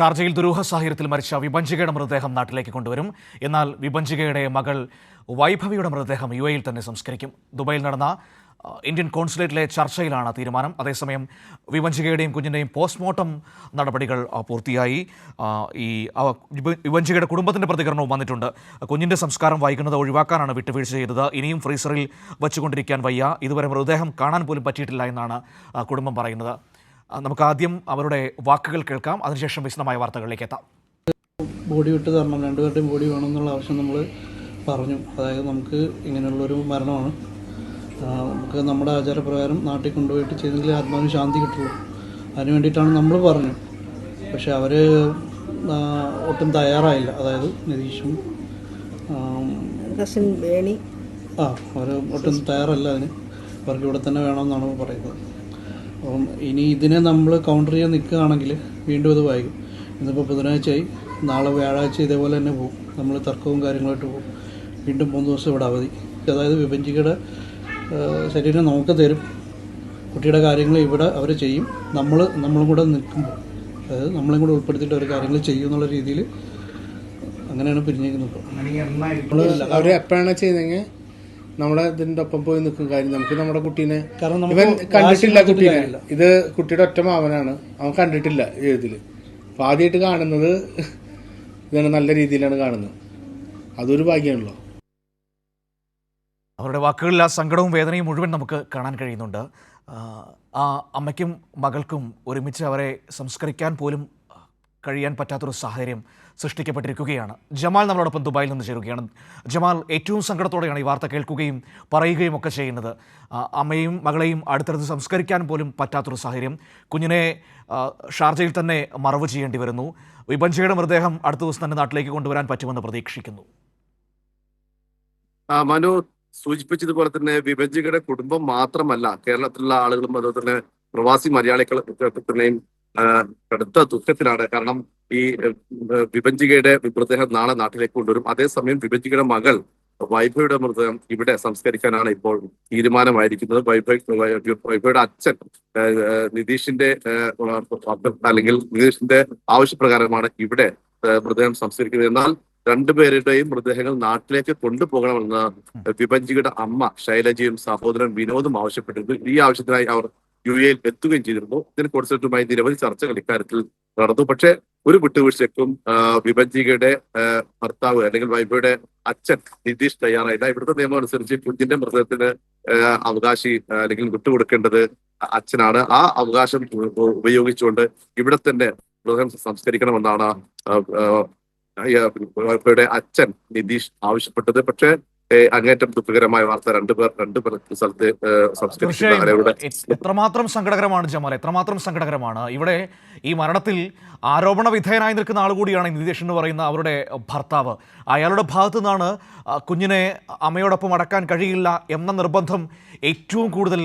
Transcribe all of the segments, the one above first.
ഷാർജയിൽ ദുരൂഹ സാഹചര്യത്തിൽ മരിച്ച വിഭഞ്ചികയുടെ മൃതദേഹം നാട്ടിലേക്ക് കൊണ്ടുവരും. എന്നാൽ വിഭഞ്ചികയുടെ മകൾ വൈഭവിയുടെ മൃതദേഹം യു എയിൽ തന്നെ സംസ്കരിക്കും. ദുബായിൽ നടന്ന ഇന്ത്യൻ കോൺസുലേറ്റിലെ ചർച്ചയിലാണ് തീരുമാനം. അതേസമയം വിഭഞ്ചികയുടെയും കുഞ്ഞിന്റെയും പോസ്റ്റ്മോർട്ടം നടപടികൾ പൂർത്തിയായി. ഈ വിഭഞ്ചികയുടെ കുടുംബത്തിന്റെ പ്രതികരണവും വന്നിട്ടുണ്ട്. കുഞ്ഞിന്റെ സംസ്കാരം വൈകുന്നത് ഒഴിവാക്കാനാണ് വിട്ടുവീഴ്ച ചെയ്തത്. ഇനിയും ഫ്രീസറിൽ വച്ചുകൊണ്ടിരിക്കാൻ വയ്യ. ഇതുവരെ മൃതദേഹം കാണാൻ പോലും പറ്റിയിട്ടില്ല എന്നാണ് കുടുംബം പറയുന്നത്. നമുക്ക് ആദ്യം അവരുടെ വാക്കുകൾ കേൾക്കാം. അതിനുശേഷം വിശദമായ വാർത്തകളിലേക്ക് എത്താം. ബോഡി വിട്ട് തരണം രണ്ടുപേരുടെയും ബോഡി വേണം എന്നുള്ള ആവശ്യം നമ്മൾ പറഞ്ഞു. അതായത് നമുക്ക് ഇങ്ങനെയുള്ളൊരു മരണമാണ്. നമുക്ക് നമ്മുടെ ആചാരപ്രകാരം നാട്ടിൽ കൊണ്ടുപോയിട്ട് ചെയ്തെങ്കിൽ ആത്മാവിന് ശാന്തി കിട്ടുള്ളൂ. അതിന് വേണ്ടിയിട്ടാണ് നമ്മൾ പറഞ്ഞു പക്ഷെ അവർ ഒട്ടും തയ്യാറായില്ല. അതായത് നിതീഷും ആ അവർ ഒട്ടും തയ്യാറല്ല അതിന്. അവർക്ക് ഇവിടെ തന്നെ വേണമെന്നാണ് പറയുന്നത്. അപ്പം ഇനി ഇതിനെ നമ്മൾ കൗണ്ടർ ചെയ്യാൻ നിൽക്കുകയാണെങ്കിൽ വീണ്ടും ഇത് വായിക്കും ഇന്നിപ്പോൾ ബുധനാഴ്ചയായി. നാളെ വ്യാഴാഴ്ച ഇതേപോലെ തന്നെ പോകും നമ്മൾ തർക്കവും കാര്യങ്ങളായിട്ട് പോകും വീണ്ടും മൂന്ന് ദിവസം ഇവിടെ അവധി. അതായത് വിഭജിക്കയുടെ ശരീരം നമുക്ക് തരും. കുട്ടിയുടെ കാര്യങ്ങൾ ഇവിടെ അവർ ചെയ്യും. നമ്മൾ നമ്മളും കൂടെ നിൽക്കുമ്പോൾ അതായത് നമ്മളും കൂടെ ഉൾപ്പെടുത്തിയിട്ട് അവർ കാര്യങ്ങൾ ചെയ്യും എന്നുള്ള രീതിയിൽ അങ്ങനെയാണ് പിരിഞ്ഞേക്കുന്നത് നമ്മൾ അവർ എപ്പോഴാണ് ചെയ്തെങ്കിൽ നമ്മുടെ ഇതിന്റെ ഒപ്പം പോയി നിൽക്കും കാര്യം നമുക്ക് നമ്മുടെ കുട്ടീനെ കാരണം നമുക്ക് ഇവൻ കണ്ടിട്ടില്ല കുട്ടീനെ. ഇത് കുട്ടിയുടെ ഒറ്റ മാവനാണ് അവൻ കണ്ടിട്ടില്ല എഴുതിൽ അപ്പൊ ആദ്യമായിട്ട് കാണുന്നത് ഇതാണ് നല്ല രീതിയിലാണ് കാണുന്നത്. അതൊരു ഭാഗ്യമാണല്ലോ. അവരുടെ വാക്കുകളിൽ ആ സങ്കടവും വേദനയും മുഴുവൻ നമുക്ക് കാണാൻ കഴിയുന്നുണ്ട്. ആ, അമ്മയ്ക്കും മകൾക്കും ഒരുമിച്ച് അവരെ സംസ്കരിക്കാൻ പോലും കഴിയാൻ പറ്റാത്തൊരു സാഹചര്യം സൃഷ്ടിക്കപ്പെട്ടിരിക്കുകയാണ്. ജമാൽ നമ്മളോടൊപ്പം ദുബായിൽ നിന്ന് ചേരുകയാണ്. ജമാൽ ഏറ്റവും സങ്കടത്തോടെയാണ് ഈ വാർത്ത കേൾക്കുകയും പറയുകയും ഒക്കെ ചെയ്യുന്നത്. അമ്മയും മകളെയും അടുത്തടുത്ത് സംസ്കരിക്കാൻ പോലും പറ്റാത്തൊരു സാഹചര്യം. കുഞ്ഞിനെ ഷാർജയിൽ തന്നെ മറവ് ചെയ്യേണ്ടി വരുന്നു. വിപഞ്ചയുടെ മൃതദേഹം അടുത്ത ദിവസം തന്നെ നാട്ടിലേക്ക് കൊണ്ടുവരാൻ പറ്റുമെന്ന് പ്രതീക്ഷിക്കുന്നു. മനു സൂചിപ്പിച്ചതുപോലെ തന്നെ വിഭജികയുടെ കുടുംബം മാത്രമല്ല കേരളത്തിലുള്ള ആളുകളും അതുപോലെ തന്നെ പ്രവാസി ആ, കടുത്ത ദുഃഖത്തിലാണ്. കാരണം ഈ വിഭഞ്ചികയുടെ മൃതദേഹം നാളെ നാട്ടിലേക്ക് കൊണ്ടുവരും. അതേസമയം വിഭജികയുടെ മകൾ വൈഭയുടെ മൃതദേഹം ഇവിടെ സംസ്കരിക്കാനാണ് ഇപ്പോൾ തീരുമാനമായിരിക്കുന്നത്. വൈഭ വൈഭവയുടെ അച്ഛൻ നിതീഷിന്റെ അല്ലെങ്കിൽ നിതീഷിന്റെ ആവശ്യപ്രകാരമാണ് ഇവിടെ മൃതദേഹം സംസ്കരിക്കുന്നത്. എന്നാൽ രണ്ടുപേരുടെയും മൃതദേഹങ്ങൾ നാട്ടിലേക്ക് കൊണ്ടുപോകണമെന്ന് വിഭഞ്ചികയുടെ അമ്മ ശൈലജയും സഹോദരൻ വിനോദും ആവശ്യപ്പെട്ടിരുന്നു. ഈ ആവശ്യത്തിനായി അവർ യു എയിൽ എത്തുകയും ചെയ്തിരുന്നു. ഇതിന് കോൺസെപ്റ്റുമായി നിരവധി ചർച്ചകൾ ഇക്കാര്യത്തിൽ നടന്നു. പക്ഷേ ഒരു വിട്ടുവീഴ്ചയ്ക്കും വിഭജികയുടെ ഭർത്താവ് അല്ലെങ്കിൽ വൈബയുടെ അച്ഛൻ നിതീഷ് തയ്യാറായില്ല. ഇവിടുത്തെ നിയമം അനുസരിച്ച് കുഞ്ഞിന്റെ മൃതദേഹത്തിന് അവകാശി അല്ലെങ്കിൽ വിട്ടുകൊടുക്കേണ്ടത് അച്ഛനാണ്. ആ അവകാശം ഉപയോഗിച്ചുകൊണ്ട് ഇവിടെ തന്നെ മൃതദേഹം സംസ്കരിക്കണമെന്നാണ് വൈബയുടെ അച്ഛൻ നിതീഷ് ആവശ്യപ്പെട്ടത്. പക്ഷേ അങ്ങേറ്റം ദുഃഖകരമായ വാർത്ത രണ്ടുപേർ രണ്ടുപേർ സ്ഥലത്ത് തീർച്ചയായും. എത്രമാത്രം സങ്കടകരമാണ് ജമാൽ എത്രമാത്രം സങ്കടകരമാണ്. ഇവിടെ ഈ മരണത്തിൽ ആരോപണ വിധേയനായി നിൽക്കുന്ന ആൾ കൂടിയാണ് നിതീഷ് എന്ന് പറയുന്ന അവരുടെ ഭർത്താവ്. അയാളുടെ ഭാഗത്തു നിന്നാണ് കുഞ്ഞിനെ അമ്മയോടൊപ്പം അടക്കാൻ കഴിയില്ല എന്ന നിർബന്ധം ഏറ്റവും കൂടുതൽ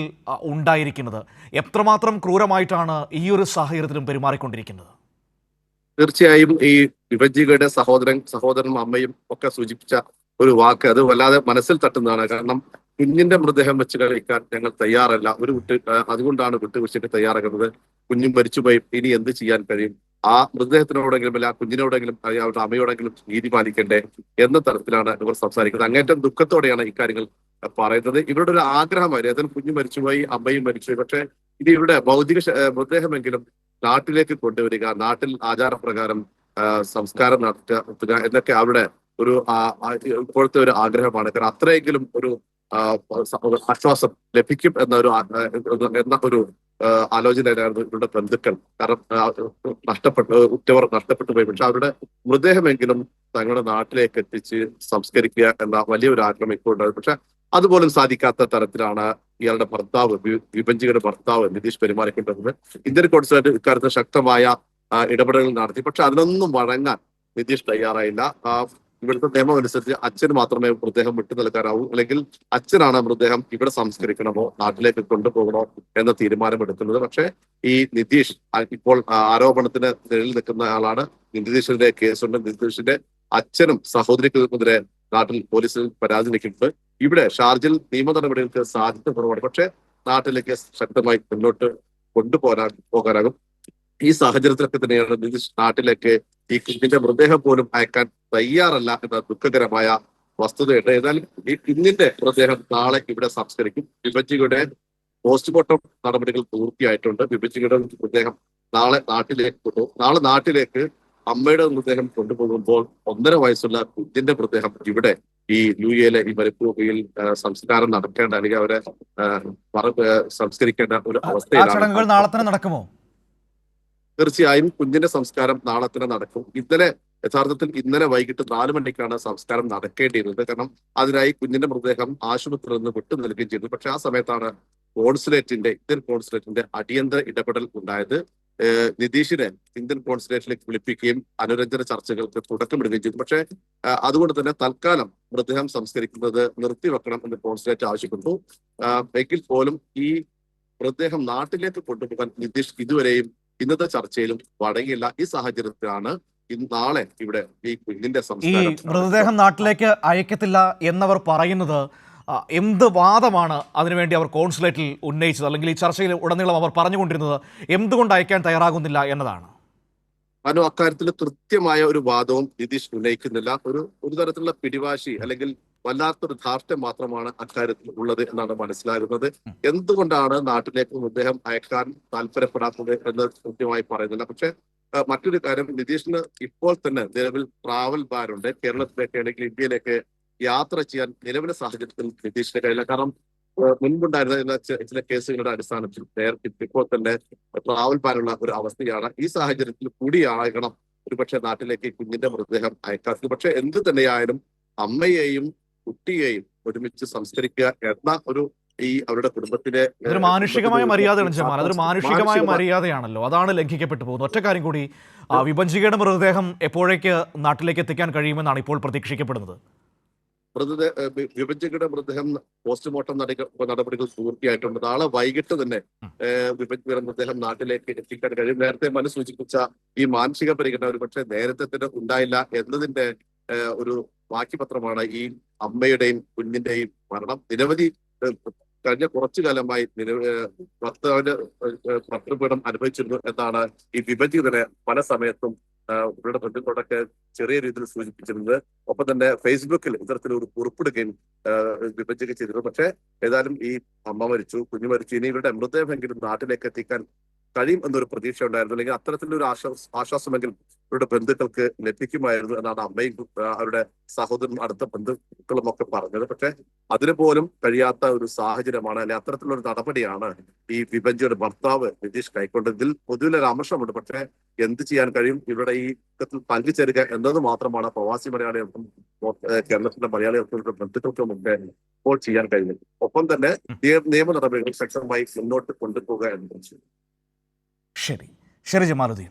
ഉണ്ടായിരിക്കുന്നത്. എത്രമാത്രം ക്രൂരമായിട്ടാണ് ഈ ഒരു സാഹചര്യത്തിലും പെരുമാറിക്കൊണ്ടിരിക്കുന്നത്? തീർച്ചയായും ഈ വിഭജികയുടെ സഹോദരൻ സഹോദരനും അമ്മയും ഒക്കെ സൂചിപ്പിച്ച ഒരു വാക്ക് അത് വല്ലാതെ മനസ്സിൽ തട്ടുന്നതാണ്. കാരണം കുഞ്ഞിന്റെ മൃതദേഹം വെച്ച് കഴിക്കാൻ ഞങ്ങൾ തയ്യാറല്ല. ഒരു വിട്ട് അതുകൊണ്ടാണ് അതുകൊണ്ടാണ് വിട്ടുവീഴ്ചയ്ക്ക് തയ്യാറാകുന്നത്. കുഞ്ഞും മരിച്ചുപോയി. ഇനി എന്ത് ചെയ്യാൻ കഴിയും? ആ മൃതദേഹത്തിനോടെങ്കിലും അല്ല കുഞ്ഞിനോടെങ്കിലും അവരുടെ അമ്മയോടെങ്കിലും നീതി പാലിക്കണ്ടേ എന്ന തരത്തിലാണ് ഇവർ സംസാരിക്കുന്നത്. അങ്ങേറ്റം ദുഃഖത്തോടെയാണ് ഇക്കാര്യങ്ങൾ പറയുന്നത്. ഇവരുടെ ഒരു ആഗ്രഹമായിരുന്നു ഏതായാലും കുഞ്ഞു മരിച്ചുപോയി അമ്മയും മരിച്ചുപോയി. പക്ഷെ ഇത് ഇവരുടെ ഭൗതിക മൃതദേഹമെങ്കിലും നാട്ടിലേക്ക് കൊണ്ടുവരിക നാട്ടിൽ ആചാരപ്രകാരം സംസ്കാരം നടത്തുക എന്നൊക്കെ അവിടെ ഒരു ഇപ്പോഴത്തെ ഒരു ആഗ്രഹമാണ്. കാരണം അത്രയെങ്കിലും ഒരു ആശ്വാസം ലഭിക്കും എന്ന ഒരു എന്ന ഒരു ആലോചനയിലായിരുന്നു ഇവരുടെ ബന്ധുക്കൾ. കാരണം നഷ്ടപ്പെട്ടു ഉറ്റവർ നഷ്ടപ്പെട്ടു പോയി. പക്ഷെ അവരുടെ മൃതദേഹമെങ്കിലും തങ്ങളുടെ നാട്ടിലേക്ക് എത്തിച്ച് സംസ്കരിക്കുക എന്ന വലിയൊരു ആഗ്രഹം ഇപ്പോൾ ഉണ്ടായിരുന്നു. പക്ഷെ അതുപോലും സാധിക്കാത്ത തരത്തിലാണ് ഇയാളുടെ ഭർത്താവ് വിഭജികയുടെ ഭർത്താവ് നിതീഷ് പെരുമാറിക്കൊണ്ടിരുന്നത് ഇന്ത്യൻ കോൺസുലേറ്റ് ഇക്കാര്യത്തിൽ ശക്തമായ ഇടപെടലുകൾ നടത്തി. പക്ഷെ അതിനൊന്നും വഴങ്ങാൻ നിതീഷ് തയ്യാറായില്ല. ഇവിടുത്തെ നിയമം അനുസരിച്ച് അച്ഛന് മാത്രമേ മൃതദേഹം വിട്ടു നൽകാനാവൂ. അല്ലെങ്കിൽ അച്ഛനാണ് മൃതദേഹം ഇവിടെ സംസ്കരിക്കണമോ നാട്ടിലേക്ക് കൊണ്ടുപോകണോ എന്ന തീരുമാനം എടുക്കുന്നത്. പക്ഷേ ഈ നിതീഷ് ഇപ്പോൾ ആരോപണത്തിന് നിഴലിൽ നിൽക്കുന്ന ആളാണ്. നിതീഷിന്റെ കേസുണ്ട്. നിതീഷിന്റെ അച്ഛനും സഹോദരിക്കുമെതിരെ നാട്ടിൽ പോലീസിൽ പരാതി നൽകിയിട്ടുണ്ട് ഇവിടെ ഷാർജിൽ നിയമ നടപടികൾക്ക് സാധ്യത കുറവാണ്. പക്ഷേ നാട്ടിലേക്ക് ശക്തമായി മുന്നോട്ട് കൊണ്ടുപോകാൻ പോകാനാകും. ഈ സാഹചര്യത്തിലൊക്കെ തന്നെയാണ് നിതീഷ് നാട്ടിലേക്ക് ഈ കുഞ്ഞിന്റെ മൃതദേഹം പോലും അയക്കാൻ തയ്യാറല്ല എന്ന ദുഃഖകരമായ വസ്തുതയുണ്ട്. ഏതായാലും ഈ കുഞ്ഞിന്റെ മൃതദേഹം നാളെ ഇവിടെ സംസ്കരിക്കും. വിഭജിയുടെ പോസ്റ്റ്മോർട്ടം നടപടികൾ പൂർത്തിയായിട്ടുണ്ട്. വിഭജിയുടെ മൃതദേഹം നാളെ നാട്ടിലേക്ക് നാളെ നാട്ടിലേക്ക് അമ്മയുടെ മൃതദേഹം കൊണ്ടുപോകുമ്പോൾ ഒന്നര വയസ്സുള്ള കുഞ്ഞിന്റെ മൃതദേഹം ഇവിടെ ഈ യു എയിലെ ഈ മരുഭൂമിയിൽ സംസ്കാരം നടക്കേണ്ട അല്ലെങ്കിൽ അവരെ സംസ്കരിക്കേണ്ട ഒരു ചടങ്ങുകൾ നാളെ തന്നെ നടക്കുമോ? തീർച്ചയായും കുഞ്ഞിന്റെ സംസ്കാരം നാളെ തന്നെ നടക്കും. ഇന്നലെ യഥാർത്ഥത്തിൽ ഇന്നലെ വൈകിട്ട് നാല് മണിക്കാണ് സംസ്കാരം നടക്കേണ്ടിയിരുന്നത്. കാരണം അതിനായി കുഞ്ഞിന്റെ മൃതദേഹം ആശുപത്രിയിൽ നിന്ന് വിട്ടു നൽകുകയും ചെയ്തു. പക്ഷെ ആ സമയത്താണ് കോൺസുലേറ്റിന്റെ ഇന്ത്യൻ കോൺസുലേറ്റിന്റെ അടിയന്തര ഇടപെടൽ ഉണ്ടായത്. നിതീഷിനെ ഇന്ത്യൻ കോൺസുലേറ്റിലേക്ക് വിളിപ്പിക്കുകയും അനുരഞ്ജന ചർച്ചകൾക്ക് തുടക്കമിടുകയും ചെയ്തു. പക്ഷേ അതുകൊണ്ട് തന്നെ തൽക്കാലം മൃതദേഹം സംസ്കരിക്കുന്നത് നിർത്തിവെക്കണം എന്ന് കോൺസുലേറ്റ് ആവശ്യപ്പെട്ടു. എങ്കിൽ പോലും ഈ മൃതദേഹം നാട്ടിലേക്ക് കൊണ്ടുപോകാൻ നിതീഷ് ഇതുവരെയും ഇന്നത്തെ ചർച്ചയിലും വഴങ്ങിയില്ല ഈ സാഹചര്യത്തിലാണ് നാളെ ഇവിടെ ഈ കുഞ്ഞിന്റെ ഈ മൃതദേഹം നാട്ടിലേക്ക് അയക്കത്തില്ല എന്നവർ പറയുന്നത് എന്ത് വാദമാണ് അതിനുവേണ്ടി അവർ കോൺസുലേറ്റിൽ ഉന്നയിച്ചത്? അല്ലെങ്കിൽ ഈ ചർച്ചയിൽ ഉടനീളം അവർ പറഞ്ഞുകൊണ്ടിരുന്നത് എന്തുകൊണ്ട് അയക്കാൻ തയ്യാറാകുന്നില്ല എന്നതാണ്. അനു അക്കാര്യത്തിൽ കൃത്യമായ ഒരു വാദവും നിതീഷ് ഉന്നയിക്കുന്നില്ല. ഒരു ഒരു തരത്തിലുള്ള പിടിവാശി അല്ലെങ്കിൽ വല്ലാത്തൊരു ധാർഷ്ട്യം മാത്രമാണ് അക്കാര്യത്തിൽ ഉള്ളത് എന്നാണ് മനസ്സിലാകുന്നത്. എന്തുകൊണ്ടാണ് നാട്ടിലേക്ക് മൃതദേഹം അയക്കാൻ താല്പര്യപ്പെടാത്തത് എന്ന് കൃത്യമായി പറയുന്നില്ല. പക്ഷെ മറ്റൊരു കാര്യം നിതീഷിന് ഇപ്പോൾ തന്നെ നിലവിൽ ട്രാവൽ ബാൻ ഉണ്ട് കേരളത്തിലേക്ക് അല്ലെങ്കിൽ ഇന്ത്യയിലേക്ക് യാത്ര ചെയ്യാൻ നിലവിലെ സാഹചര്യത്തിൽ നിതീഷിന് കഴിയില്ല. കാരണം മുൻപുണ്ടായിരുന്ന ചില- കേസുകളുടെ അടിസ്ഥാനത്തിൽ നേരത്തെ ഇപ്പോൾ തന്നെ ട്രാവൽ ബാനുള്ള ഒരു അവസ്ഥയാണ്. ഈ സാഹചര്യത്തിൽ കൂടിയാകണം ഒരുപക്ഷെ നാട്ടിലേക്ക് കുഞ്ഞിന്റെ മൃതദേഹം അയക്കാത്തത്. പക്ഷെ എന്ത് തന്നെയായാലും അമ്മയെയും കുട്ടിയെയും ഒരുമിച്ച് സംസ്കരിക്കുക എന്ന ഒരു ഈ അവരുടെ കുടുംബത്തിലെ മാനുഷികമായ മര്യാദയാണ് ജമാൽ. അതൊരു മാനുഷികമായ മര്യാദയാണല്ലോ. അതാണ് ലംഘിക്കപ്പെട്ടു പോകുന്നത്. ഒറ്റ കാര്യം കൂടി വിഭജികയുടെ മൃതദേഹം എപ്പോഴേക്ക് നാട്ടിലേക്ക് എത്തിക്കാൻ കഴിയുമെന്നാണ് ഇപ്പോൾ പ്രതീക്ഷിക്കപ്പെടുന്നത്? മൃതദേഹ വിഭജകയുടെ മൃതദേഹം പോസ്റ്റ്മോർട്ടം നടപടികൾ പൂർത്തിയായിട്ടുണ്ട്. നാളെ വൈകിട്ട് തന്നെ വിഭജികയുടെ മൃതദേഹം നാട്ടിലേക്ക് എത്തിക്കാൻ കഴിയും. നേരത്തെ മനു സൂചിപ്പിച്ച ഈ മാനസിക പരിഗണന ഒരു പക്ഷേ നേരത്തെ തന്നെ ഉണ്ടായില്ല എന്നതിന്റെ ഏഹ്, ഒരു ബാക്കിപത്രമാണ് ഈ അമ്മയുടെയും കുഞ്ഞിന്റെയും മരണം. നിരവധി കഴിഞ്ഞ കുറച്ചു കാലമായി ഭർത്താവിന് ഭർത്താവിന്റെ ഭർത്തൃപീഠം അനുഭവിച്ചിരുന്നു എന്നാണ് ഈ വിഭജിതനെ പല സമയത്തും ഇവരുടെ ബന്ധുക്കളൊക്കെ ചെറിയ രീതിയിൽ സൂചിപ്പിച്ചിരുന്നത്. ഒപ്പം തന്നെ ഫേസ്ബുക്കിൽ ഇത്തരത്തിൽ ഒരു കുറിപ്പിടുകയും വിഭജിക്കുകയും ചെയ്തിരുന്നു. പക്ഷേ ഏതായാലും ഈ അമ്മ മരിച്ചു കുഞ്ഞു മരിച്ചു. ഇനി ഇവരുടെ മൃതദേഹമെങ്കിലും നാട്ടിലേക്ക് എത്തിക്കാൻ കഴിയും എന്നൊരു പ്രതീക്ഷ ഉണ്ടായിരുന്നു. അല്ലെങ്കിൽ അത്തരത്തിലൊരു ആശ്വാസ ആശ്വാസമെങ്കിലും ഇവരുടെ ബന്ധുക്കൾക്ക് ലഭിക്കുമായിരുന്നു എന്നാണ് അമ്മയും അവരുടെ സഹോദരൻ അടുത്ത ബന്ധുക്കളും ഒക്കെ പറഞ്ഞത്. പക്ഷെ അതിന് പോലും കഴിയാത്ത ഒരു സാഹചര്യമാണ് അല്ലെ അത്തരത്തിലുള്ള ഒരു നടപടിയാണ് ഈ വിഭജിയുടെ ഭർത്താവ് നിതീഷ് കൈക്കൊണ്ടതിൽ പൊതുവിലൊരു അമർഷമുണ്ട് പക്ഷെ എന്ത് ചെയ്യാൻ കഴിയും? ഇവരുടെ ഈ യുദ്ധത്തിൽ പങ്കുചേരുക എന്നത് മാത്രമാണ് പ്രവാസി മലയാളികൾക്കും കേരളത്തിന്റെ കേരളത്തിലെ മലയാളികൾക്കും ബന്ധുക്കൾക്കും ഒക്കെ ഇപ്പോൾ ചെയ്യാൻ കഴിയുന്നത്. ഒപ്പം തന്നെ നിയ- നിയമ നടപടികൾ ശക്തമായി മുന്നോട്ട് കൊണ്ടുപോകുക എന്നത് ശരി. ശരി ജമാലുദ്ദീൻ.